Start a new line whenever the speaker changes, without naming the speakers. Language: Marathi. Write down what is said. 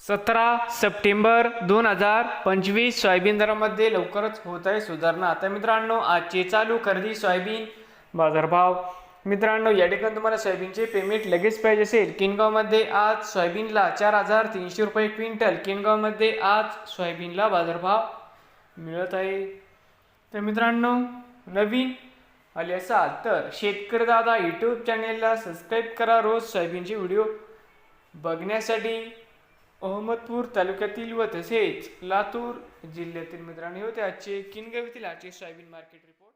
सतरा सप्टेंबर दोन हजार पंचवीस सोयाबीन दरामध्ये लवकरच होत आहे सुधारणा. आता मित्रांनो आजचे चालू खरेदी सोयाबीन बाजारभाव. मित्रांनो या ठिकाणी तुम्हाला सोयाबीनचे पेमेंट लगेच पाहिजे असेल. किनगावमध्ये आज सोयाबीनला चार हजार तीनशे रुपये क्विंटल. किनगावमध्ये आज सोयाबीनला बाजारभाव मिळत आहे. तर मित्रांनो नवीन आले असाल तर शेतकरी दादा यूट्यूब चॅनेलला सबस्क्राईब करा. रोज सोयाबीनचे व्हिडिओ बघण्यासाठी. अहमदपूर तालुक्यातील व तसेच लातूर जिल्ह्यातील मित्रांनी होते आजचे किनगाव येथील आजचे सोयाबीन मार्केट रिपोर्ट